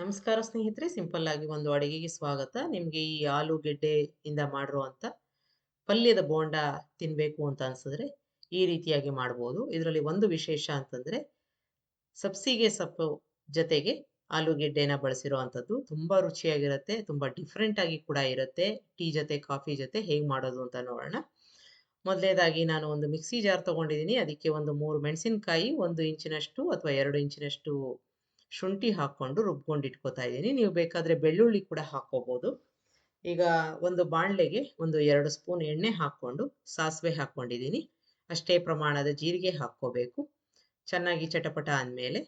ನಮಸ್ಕಾರ ಸ್ನೇಹಿತರೆ, ಸಿಂಪಲ್ ಆಗಿ ಒಂದು ಅಡಿಗೆಗೆ ಸ್ವಾಗತ. ನಿಮಗೆ ಈ ಆಲೂಗೆಡ್ಡೆಯಿಂದ ಮಾಡಿರುವಂಥ ಪಲ್ಯದ ಬೋಂಡ ತಿನ್ನಬೇಕು ಅಂತ ಅನ್ಸಿದ್ರೆ ಈ ರೀತಿಯಾಗಿ ಮಾಡ್ಬೋದು. ಇದರಲ್ಲಿ ಒಂದು ವಿಶೇಷ ಅಂತಂದ್ರೆ ಸಬ್ಸಿಗೆ ಸೊಪ್ಪು ಜೊತೆಗೆ ಆಲೂಗೆಡ್ಡೆನ ಬಳಸಿರುವಂಥದ್ದು ತುಂಬ ರುಚಿಯಾಗಿರುತ್ತೆ, ತುಂಬ ಡಿಫ್ರೆಂಟ್ ಆಗಿ ಕೂಡ ಇರುತ್ತೆ. ಟೀ ಜೊತೆ, ಕಾಫಿ ಜೊತೆ ಹೇಗೆ ಮಾಡೋದು ಅಂತ ನೋಡೋಣ. ಮೊದಲೇದಾಗಿ ನಾನು ಒಂದು ಮಿಕ್ಸಿ ಜಾರ್ ತಗೊಂಡಿದ್ದೀನಿ ಅದಕ್ಕೆ ಒಂದು ಮೂರು ಮೆಣಸಿನಕಾಯಿ, ಒಂದು ಇಂಚಿನಷ್ಟು ಅಥವಾ ಎರಡು ಇಂಚಿನಷ್ಟು ಶುಂಠಿ ಹಾಕ್ಕೊಂಡು ರುಬ್ಕೊಂಡು ಇಟ್ಕೋತಾ ಇದ್ದೀನಿ. ನೀವು ಬೇಕಾದರೆ ಬೆಳ್ಳುಳ್ಳಿ ಕೂಡ ಹಾಕ್ಕೋಬೋದು. ಈಗ ಒಂದು ಬಾಣಲೆಗೆ ಒಂದು ಎರಡು ಸ್ಪೂನ್ ಎಣ್ಣೆ ಹಾಕ್ಕೊಂಡು ಸಾಸಿವೆ ಹಾಕ್ಕೊಂಡಿದ್ದೀನಿ. ಅಷ್ಟೇ ಪ್ರಮಾಣದ ಜೀರಿಗೆ ಹಾಕ್ಕೋಬೇಕು. ಚೆನ್ನಾಗಿ ಚಟಪಟ ಅಂದಮೇಲೆ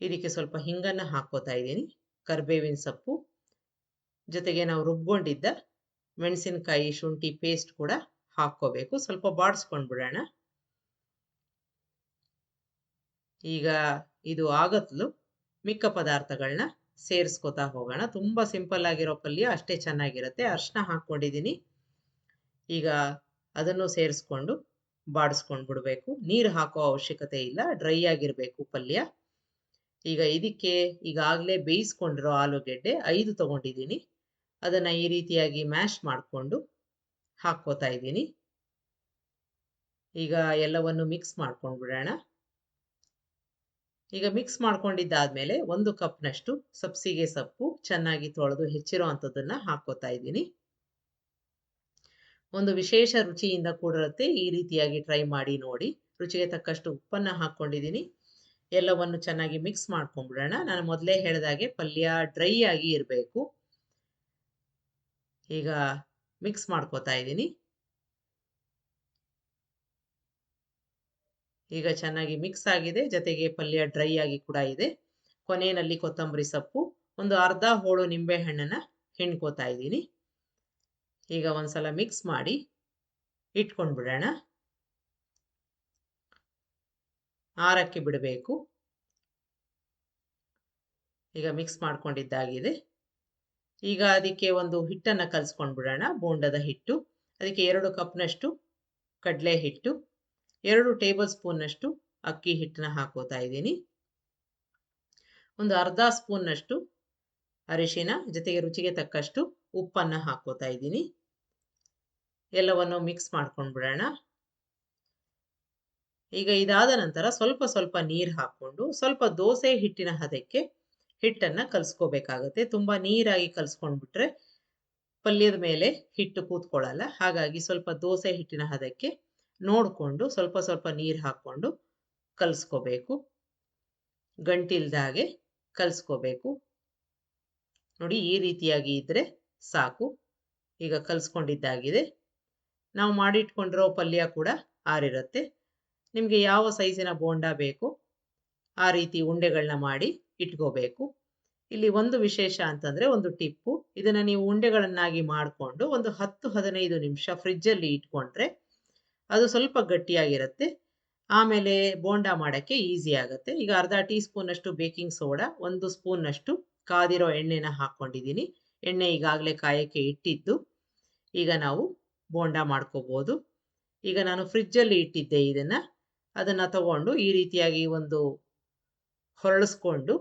ಇದಕ್ಕೆ ಸ್ವಲ್ಪ ಹಿಂಗನ್ನು ಹಾಕ್ಕೋತಾ ಇದ್ದೀನಿ. ಕರ್ಬೇವಿನ ಸೊಪ್ಪು. ಜೊತೆಗೆ ನಾವು ರುಬ್ಕೊಂಡಿದ್ದ ಮೆಣಸಿನಕಾಯಿ ಶುಂಠಿ ಪೇಸ್ಟ್ ಕೂಡ ಹಾಕ್ಕೋಬೇಕು. ಸ್ವಲ್ಪ ಬಾಡಿಸ್ಕೊಂಡ್ಬಿಡೋಣ. ಈಗ ಇದು ಆಗತ್ಲು ಮಿಕ್ಕ ಪದಾರ್ಥಗಳನ್ನ ಸೇರಿಸ್ಕೊತಾ ಹೋಗೋಣ. ತುಂಬ ಸಿಂಪಲ್ ಆಗಿರೋ ಪಲ್ಯ ಅಷ್ಟೇ ಚೆನ್ನಾಗಿರುತ್ತೆ. ಅರ್ಶಿನ ಹಾಕ್ಕೊಂಡಿದ್ದೀನಿ ಈಗ ಅದನ್ನು ಸೇರಿಸ್ಕೊಂಡು ಬಾಡಿಸ್ಕೊಂಡು ಬಿಡಬೇಕು. ನೀರು ಹಾಕೋ ಅವಶ್ಯಕತೆ ಇಲ್ಲ. ಡ್ರೈ ಆಗಿರಬೇಕು ಪಲ್ಯ. ಈಗ ಇದಕ್ಕೆ ಈಗಾಗಲೇ ಬೇಯಿಸ್ಕೊಂಡಿರೋ ಆಲೂಗೆಡ್ಡೆ ಐದು ತಗೊಂಡಿದ್ದೀನಿ ಅದನ್ನು ಈ ರೀತಿಯಾಗಿ ಮ್ಯಾಶ್ ಮಾಡಿಕೊಂಡು ಹಾಕ್ಕೋತಾ ಇದ್ದೀನಿ ಈಗ ಎಲ್ಲವನ್ನು ಮಿಕ್ಸ್ ಮಾಡ್ಕೊಂಡು ಬಿಡೋಣ ಈಗ ಮಿಕ್ಸ್ ಮಾಡ್ಕೊಂಡಿದ್ದಾದ್ಮೇಲೆ ಒಂದು ಕಪ್ನಷ್ಟು ಸಬ್ಸಿಗೆ ಸೊಪ್ಪು ಚೆನ್ನಾಗಿ ತೊಳೆದು ಹೆಚ್ಚಿರೋ ಅಂಥದ್ದನ್ನ ಹಾಕೋತಾ ಇದ್ದೀನಿ. ಒಂದು ವಿಶೇಷ ರುಚಿಯಿಂದ ಕೂಡಿರುತ್ತೆ. ಈ ರೀತಿಯಾಗಿ ಟ್ರೈ ಮಾಡಿ ನೋಡಿ. ರುಚಿಗೆ ತಕ್ಕಷ್ಟು ಉಪ್ಪನ್ನ ಹಾಕ್ಕೊಂಡಿದ್ದೀನಿ ಎಲ್ಲವನ್ನು ಚೆನ್ನಾಗಿ ಮಿಕ್ಸ್ ಮಾಡ್ಕೊಂಡ್ಬಿಡೋಣ ನಾನು ಮೊದಲೇ ಹೇಳಿದಾಗೆ ಪಲ್ಯ ಡ್ರೈ ಆಗಿ ಇರಬೇಕು. ಈಗ ಮಿಕ್ಸ್ ಮಾಡ್ಕೋತಾ ಇದ್ದೀನಿ. ಈಗ ಚೆನ್ನಾಗಿ ಮಿಕ್ಸ್ ಆಗಿದೆ. ಜೊತೆಗೆ ಪಲ್ಯ ಡ್ರೈ ಆಗಿ ಕೂಡ ಇದೆ. ಕೊನೆಯಲ್ಲಿ ಕೊತ್ತಂಬರಿ ಸೊಪ್ಪು, ಒಂದು ಅರ್ಧ ಹೋಳು ನಿಂಬೆ ಹಣ್ಣನ್ನ ಹಿಂಡ್ಕೋತಾ ಇದ್ದೀನಿ. ಈಗ ಒಂದ್ಸಲ ಮಿಕ್ಸ್ ಮಾಡಿ ಇಟ್ಕೊಂಡು ಬಿಡೋಣ. ಆರಕ್ಕೆ ಬಿಡಬೇಕು. ಈಗ ಮಿಕ್ಸ್ ಮಾಡ್ಕೊಂಡಿದ್ದಾಗಿದೆ. ಈಗ ಅದಕ್ಕೆ ಒಂದು ಹಿಟ್ಟನ್ನು ಕಲಸ್ಕೊಂಡು ಬಿಡೋಣ. ಬೋಂಡದ ಹಿಟ್ಟು, ಅದಕ್ಕೆ ಎರಡು ಕಪ್ನಷ್ಟು ಕಡಲೆ ಹಿಟ್ಟು ಎರಡು ಟೇಬಲ್ ಸ್ಪೂನ್ನಷ್ಟು ಅಕ್ಕಿ ಹಿಟ್ಟನ್ನ ಹಾಕೋತಾ ಇದ್ದೀನಿ. ಒಂದು ಅರ್ಧ ಸ್ಪೂನ್ನಷ್ಟು ಅರಿಶಿನ, ಜೊತೆಗೆ ರುಚಿಗೆ ತಕ್ಕಷ್ಟು ಉಪ್ಪನ್ನು ಹಾಕೋತಾ ಇದ್ದೀನಿ. ಎಲ್ಲವನ್ನು ಮಿಕ್ಸ್ ಮಾಡ್ಕೊಂಡು ಬಿಡೋಣ. ಈಗ ಇದಾದ ನಂತರ ಸ್ವಲ್ಪ ಸ್ವಲ್ಪ ನೀರು ಹಾಕ್ಕೊಂಡು ಸ್ವಲ್ಪ ದೋಸೆ ಹಿಟ್ಟಿನ ಹದಕ್ಕೆ ಹಿಟ್ಟನ್ನು ಕಲಿಸ್ಕೋಬೇಕಾಗತ್ತೆ. ತುಂಬ ನೀರಾಗಿ ಕಲಿಸ್ಕೊಂಡ್ಬಿಟ್ರೆ ಪಲ್ಯದ ಮೇಲೆ ಹಿಟ್ಟು ಕೂತ್ಕೊಳ್ಳಲ್ಲ. ಹಾಗಾಗಿ ಸ್ವಲ್ಪ ದೋಸೆ ಹಿಟ್ಟಿನ ಹದಕ್ಕೆ ನೋಡಿಕೊಂಡು ಸ್ವಲ್ಪ ಸ್ವಲ್ಪ ನೀರು ಹಾಕ್ಕೊಂಡು ಕಲಿಸ್ಕೋಬೇಕು. ಗಂಟಿಲ್ದಾಗೆ ಕಲಿಸ್ಕೋಬೇಕು. ನೋಡಿ ಈ ರೀತಿಯಾಗಿ ಇದ್ದರೆ ಸಾಕು. ಈಗ ಕಲಿಸ್ಕೊಂಡಿದ್ದಾಗಿದೆ. ನಾವು ಮಾಡಿಟ್ಕೊಂಡಿರೋ ಪಲ್ಯ ಕೂಡ ಆರಿರುತ್ತೆ. ನಿಮಗೆ ಯಾವ ಸೈಜಿನ ಬೋಂಡ ಬೇಕು ಆ ರೀತಿ ಉಂಡೆಗಳನ್ನ ಮಾಡಿ ಇಟ್ಕೋಬೇಕು. ಇಲ್ಲಿ ಒಂದು ವಿಶೇಷ ಅಂತಂದರೆ ಒಂದು ಟಿಪ್ಪು. ಇದನ್ನು ನೀವು ಉಂಡೆಗಳನ್ನಾಗಿ ಮಾಡಿಕೊಂಡು ಒಂದು ಹತ್ತು ಹದಿನೈದು ನಿಮಿಷ ಫ್ರಿಜ್ಜಲ್ಲಿ ಇಟ್ಕೊಂಡ್ರೆ ಅದು ಸ್ವಲ್ಪ ಗಟ್ಟಿಯಾಗಿರುತ್ತೆ. ಆಮೇಲೆ ಬೋಂಡಾ ಮಾಡೋಕ್ಕೆ ಈಸಿ ಆಗುತ್ತೆ. ಈಗ ಅರ್ಧ ಟೀ ಸ್ಪೂನಷ್ಟು ಬೇಕಿಂಗ್ ಸೋಡಾ, ಒಂದು ಸ್ಪೂನಷ್ಟು ಕಾದಿರೋ ಎಣ್ಣೆನ ಹಾಕ್ಕೊಂಡಿದ್ದೀನಿ. ಎಣ್ಣೆ ಈಗಾಗಲೇ ಕಾಯಕ್ಕೆ ಇಟ್ಟಿದ್ದು. ಈಗ ನಾವು ಬೋಂಡಾ ಮಾಡ್ಕೋಬೋದು. ಈಗ ನಾನು ಫ್ರಿಜ್ಜಲ್ಲಿ ಇಟ್ಟಿದ್ದೆ ಇದನ್ನು. ಅದನ್ನು ತಗೊಂಡು ಈ ರೀತಿಯಾಗಿ ಒಂದು ಹೊರಳಿಸ್ಕೊಂಡು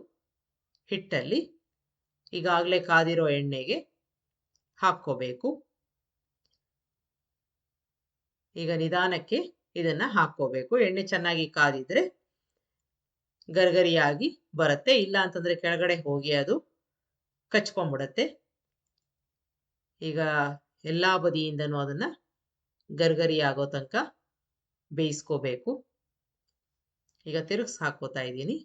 ಹಿಟ್ಟಲ್ಲಿ ಈಗಾಗಲೇ ಕಾದಿರೋ ಎಣ್ಣೆಗೆ ಹಾಕ್ಕೋಬೇಕು. ಈಗ ನಿಧಾನಕ್ಕೆ ಇದನ್ನ ಹಾಕೋಬೇಕು ಎಣ್ಣೆ ಚೆನ್ನಾಗಿ ಕಾದಿದ್ರೆ ಗರ್ಗರಿಯಾಗಿ ಬರುತ್ತೆ. ಇಲ್ಲ ಅಂತಂದ್ರೆ ಕೆಳಗಡೆ ಹೋಗಿ ಅದು ಕಚ್ಕೊಂಡ್ಬಿಡತ್ತೆ. ಈಗ ಎಲ್ಲಾ ಬದಿಯಿಂದನೂ ಅದನ್ನ ಗರ್ಗರಿ ತನಕ ಬೇಯಿಸ್ಕೋಬೇಕು. ಈಗ ತಿರುಗಿಸ್ ಹಾಕೋತಾ ಇದ್ದೀನಿ.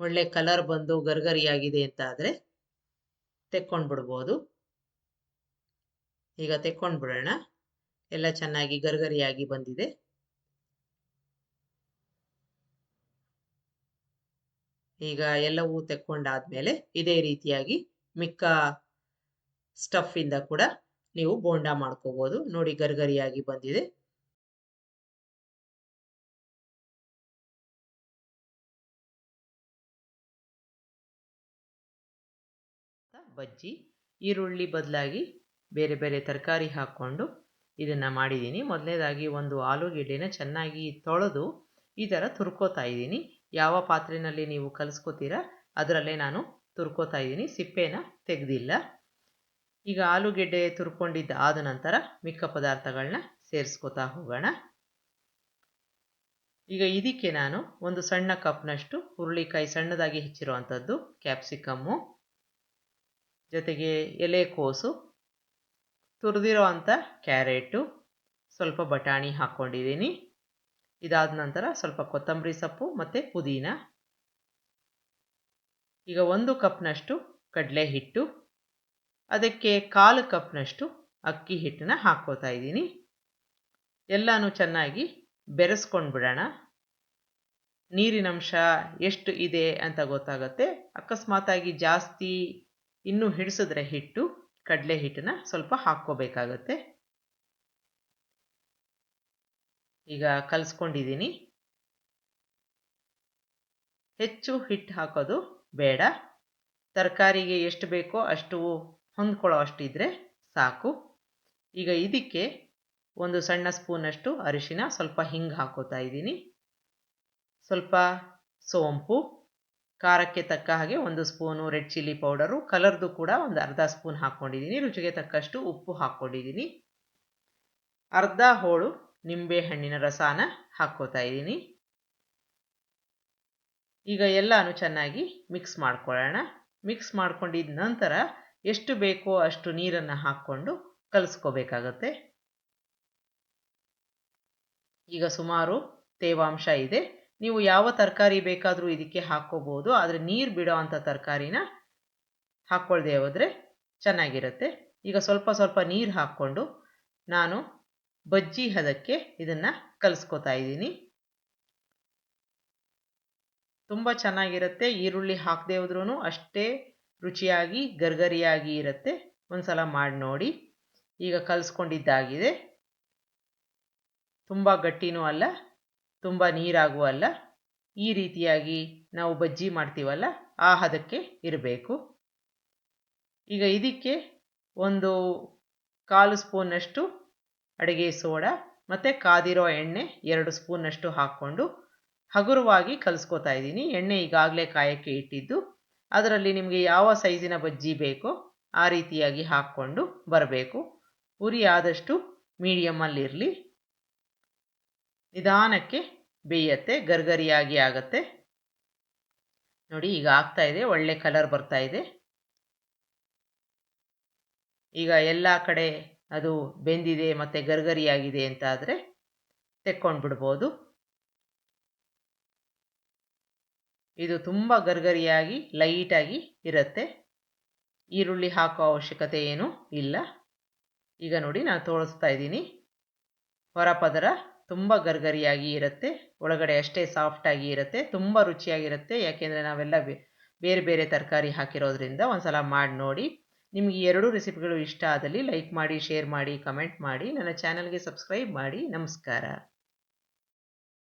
ಒಳ್ಳೆ ಕಲರ್ ಬಂದು ಗರ್ಗರಿಯಾಗಿದೆ ಅಂತ ಆದ್ರೆ ತೆಕ್ಕೊಂಡ್ಬಿಡ್ಬೋದು. ಈಗ ತೆಕ್ಕೊಂಡು ಬಿಡೋಣ ಎಲ್ಲ ಚೆನ್ನಾಗಿ ಗರ್ಗರಿಯಾಗಿ ಬಂದಿದೆ. ಈಗ ಎಲ್ಲವೂ ತೆಕ್ಕೊಂಡಾದ್ಮೇಲೆ ಇದೇ ರೀತಿಯಾಗಿ ಮಿಕ್ಕ ಸ್ಟಫಿಂದ ಕೂಡ ನೀವು ಬೋಂಡ ಮಾಡ್ಕೋಬಹುದು ನೋಡಿ ಗರ್ಗರಿಯಾಗಿ ಬಂದಿದೆ. ಬಜ್ಜಿ, ಈರುಳ್ಳಿ ಬದಲಾಗಿ ಬೇರೆ ಬೇರೆ ತರಕಾರಿ ಹಾಕ್ಕೊಂಡು ಇದನ್ನು ಮಾಡಿದ್ದೀನಿ. ಮೊದಲನೇದಾಗಿ ಒಂದು ಆಲೂಗೆಡ್ಡೆನ ಚೆನ್ನಾಗಿ ತೊಳೆದು ಈ ಥರ ತುರ್ಕೋತಾ ಇದ್ದೀನಿ. ಯಾವ ಪಾತ್ರೆಯಲ್ಲಿ ನೀವು ಕಲಿಸ್ಕೋತೀರಾ ಅದರಲ್ಲೇ ನಾನು ತುರ್ಕೋತಾ ಇದ್ದೀನಿ. ಸಿಪ್ಪೆನ ತೆಗೆದಿಲ್ಲ. ಈಗ ಆಲೂಗೆಡ್ಡೆ ತುರ್ಕೊಂಡಿದ್ದ ಆದ ನಂತರ ಮಿಕ್ಕ ಪದಾರ್ಥಗಳನ್ನ ಸೇರಿಸ್ಕೋತಾ ಹೋಗೋಣ. ಈಗ ಇದಕ್ಕೆ ನಾನು ಒಂದು ಸಣ್ಣ ಕಪ್ನಷ್ಟು ಹುರುಳಿಕಾಯಿ ಸಣ್ಣದಾಗಿ ಹೆಚ್ಚಿರುವಂಥದ್ದು ಕ್ಯಾಪ್ಸಿಕಮ್ಮು, ಜೊತೆಗೆ ಎಲೆಕೋಸು ತುರಿದಿರೋ ಅಂಥ ಕ್ಯಾರೆಟು, ಸ್ವಲ್ಪ ಬಟಾಣಿ ಹಾಕ್ಕೊಂಡಿದ್ದೀನಿ ಇದಾದ ನಂತರ ಸ್ವಲ್ಪ ಕೊತ್ತಂಬರಿ ಸೊಪ್ಪು ಮತ್ತು ಪುದೀನ. ಈಗ ಒಂದು ಕಪ್ನಷ್ಟು ಕಡಲೆ ಹಿಟ್ಟು. ಅದಕ್ಕೆ ಕಾಲು ಕಪ್ನಷ್ಟು ಅಕ್ಕಿ ಹಿಟ್ಟನ್ನ ಹಾಕ್ಕೋತಾ ಇದ್ದೀನಿ. ಎಲ್ಲನೂ ಚೆನ್ನಾಗಿ ಬೆರೆಸ್ಕೊಂಡು ಬಿಡೋಣ. ನೀರಿನಂಶ ಎಷ್ಟು ಇದೆ ಅಂತ ಗೊತ್ತಾಗುತ್ತೆ. ಅಕಸ್ಮಾತಾಗಿ ಜಾಸ್ತಿ ಇನ್ನೂ ಹಿಡಿಸಿದ್ರೆ ಹಿಟ್ಟು. ಕಡಲೆ ಹಿಟ್ಟನ್ನ ಸ್ವಲ್ಪ ಹಾಕ್ಕೋಬೇಕಾಗತ್ತೆ. ಈಗ ಕಲಿಸ್ಕೊಂಡಿದ್ದೀನಿ. ಹೆಚ್ಚು ಹಿಟ್ಟು ಹಾಕೋದು ಬೇಡ. ತರಕಾರಿಗೆ ಎಷ್ಟು ಬೇಕೋ ಅಷ್ಟು ಹೊಂದ್ಕೊಳ್ಳೋ ಅಷ್ಟಿದ್ರೆ ಸಾಕು. ಈಗ ಇದಕ್ಕೆ ಒಂದು ಸಣ್ಣ ಸ್ಪೂನಷ್ಟು ಅರಿಶಿನ ಸ್ವಲ್ಪ ಹಿಂಗೆ ಹಾಕೋತಾ ಇದ್ದೀನಿ. ಸ್ವಲ್ಪ ಸೋಂಪು. ಖಾರಕ್ಕೆ ತಕ್ಕ ಹಾಗೆ ಒಂದು ಸ್ಪೂನು ರೆಡ್ ಚಿಲ್ಲಿ ಪೌಡರು, ಕಲರ್ದು ಕೂಡ ಒಂದು ಅರ್ಧ ಸ್ಪೂನ್ ಹಾಕ್ಕೊಂಡಿದ್ದೀನಿ ರುಚಿಗೆ ತಕ್ಕಷ್ಟು ಉಪ್ಪು ಹಾಕ್ಕೊಂಡಿದ್ದೀನಿ ಅರ್ಧ ಹೋಳು ನಿಂಬೆ ಹಣ್ಣಿನ ರಸಾನ ಹಾಕ್ಕೋತಾ ಇದ್ದೀನಿ. ಈಗ ಎಲ್ಲಾನು ಚೆನ್ನಾಗಿ ಮಿಕ್ಸ್ ಮಾಡ್ಕೊಳ್ಳೋಣ. ಮಿಕ್ಸ್ ಮಾಡ್ಕೊಂಡಿದ ನಂತರ ಎಷ್ಟು ಬೇಕೋ ಅಷ್ಟು ನೀರನ್ನು ಹಾಕ್ಕೊಂಡು ಕಲಿಸ್ಕೋಬೇಕಾಗತ್ತೆ. ಈಗ ಸುಮಾರು ತೇವಾಂಶ ಇದೆ. ನೀವು ಯಾವ ತರಕಾರಿ ಬೇಕಾದರೂ ಇದಕ್ಕೆ ಹಾಕ್ಕೋಬೋದು ಆದರೆ ನೀರು ಬಿಡೋ ಅಂಥ ತರಕಾರಿನ ಹಾಕ್ಕೊಳ್ದೆ ಹೋದರೆ ಚೆನ್ನಾಗಿರುತ್ತೆ. ಈಗ ಸ್ವಲ್ಪ ಸ್ವಲ್ಪ ನೀರು ಹಾಕ್ಕೊಂಡು ನಾನು ಬಜ್ಜಿ ಹದಕ್ಕೆ ಇದನ್ನು ಕಲಿಸ್ಕೋತಾ ಇದ್ದೀನಿ. ತುಂಬ ಚೆನ್ನಾಗಿರುತ್ತೆ, ಈರುಳ್ಳಿ ಹಾಕದೇ ಹೋದ್ರೂ ಅಷ್ಟೇ ರುಚಿಯಾಗಿ, ಗರ್ಗರಿಯಾಗಿ ಇರುತ್ತೆ. ಒಂದ್ಸಲ ಮಾಡಿ ನೋಡಿ. ಈಗ ಕಲಿಸ್ಕೊಂಡಿದ್ದಾಗಿದೆ. ತುಂಬ ಗಟ್ಟಿನೂ ಅಲ್ಲ ತುಂಬ ನೀರಾಗುವಲ್ಲ. ಈ ರೀತಿಯಾಗಿ ನಾವು ಬಜ್ಜಿ ಮಾಡ್ತೀವಲ್ಲ, ಆ ಹದಕ್ಕೆ ಇರಬೇಕು. ಈಗ ಇದಕ್ಕೆ ಒಂದು ಕಾಲು ಸ್ಪೂನಷ್ಟು ಅಡುಗೆ ಸೋಡಾ ಮತ್ತು ಕಾದಿರೋ ಎಣ್ಣೆ ಎರಡು ಸ್ಪೂನಷ್ಟು ಹಾಕ್ಕೊಂಡು ಹಗುರವಾಗಿ ಕಲಿಸ್ಕೋತಾ ಇದ್ದೀನಿ. ಎಣ್ಣೆ ಈಗಾಗಲೇ ಕಾಯಕ್ಕೆ ಇಟ್ಟಿದ್ದು. ಅದರಲ್ಲಿ ನಿಮಗೆ ಯಾವ ಸೈಜಿನ ಬಜ್ಜಿ ಬೇಕೋ ಆ ರೀತಿಯಾಗಿ ಹಾಕ್ಕೊಂಡು ಬರಬೇಕು. ಉರಿ ಆದಷ್ಟು ಮೀಡಿಯಮ್ಮಲ್ಲಿರಲಿ ನಿಧಾನಕ್ಕೆ ಬೇಯತ್ತೆ, ಗರ್ಗರಿಯಾಗಿ ಆಗತ್ತೆ. ನೋಡಿ, ಈಗ ಆಗ್ತಾ ಇದೆ, ಒಳ್ಳೆ ಕಲರ್ ಬರ್ತಾ ಇದೆ. ಈಗ ಎಲ್ಲ ಕಡೆ ಅದು ಬೆಂದಿದೆ ಮತ್ತು ಗರ್ಗರಿಯಾಗಿದೆ ಅಂತ ಆದರೆ ತೆಕ್ಕೊಂಡು ಬಿಡ್ಬೋದು ಇದು ತುಂಬ ಗರ್ಗರಿಯಾಗಿ, ಲೈಟಾಗಿ ಇರುತ್ತೆ. ಈರುಳ್ಳಿ ಹಾಕೋ ಅವಶ್ಯಕತೆ ಏನೂ ಇಲ್ಲ. ಈಗ ನೋಡಿ, ನಾನು ತೋರಿಸ್ತಾ ಇದ್ದೀನಿ. ಹೊರ ಪದರ ತುಂಬ ಗರ್ಗರಿಯಾಗಿ ಇರುತ್ತೆ. ಒಳಗಡೆ ಅಷ್ಟೇ ಸಾಫ್ಟಾಗಿ ಇರುತ್ತೆ. ತುಂಬ ರುಚಿಯಾಗಿರುತ್ತೆ. ಯಾಕೆಂದರೆ ನಾವೆಲ್ಲ ಬೇರೆ ಬೇರೆ ತರಕಾರಿ ಹಾಕಿರೋದ್ರಿಂದ ಒಂದ್ಸಲ ಮಾಡಿ ನೋಡಿ. ನಿಮಗೆ ಎರಡೂ ರೆಸಿಪಿಗಳು ಇಷ್ಟ ಆದಲ್ಲಿ ಲೈಕ್ ಮಾಡಿ ಶೇರ್ ಮಾಡಿ ಕಮೆಂಟ್ ಮಾಡಿ. ನನ್ನ ಚಾನಲ್ಗೆ ಸಬ್ಸ್ಕ್ರೈಬ್ ಮಾಡಿ. ನಮಸ್ಕಾರ.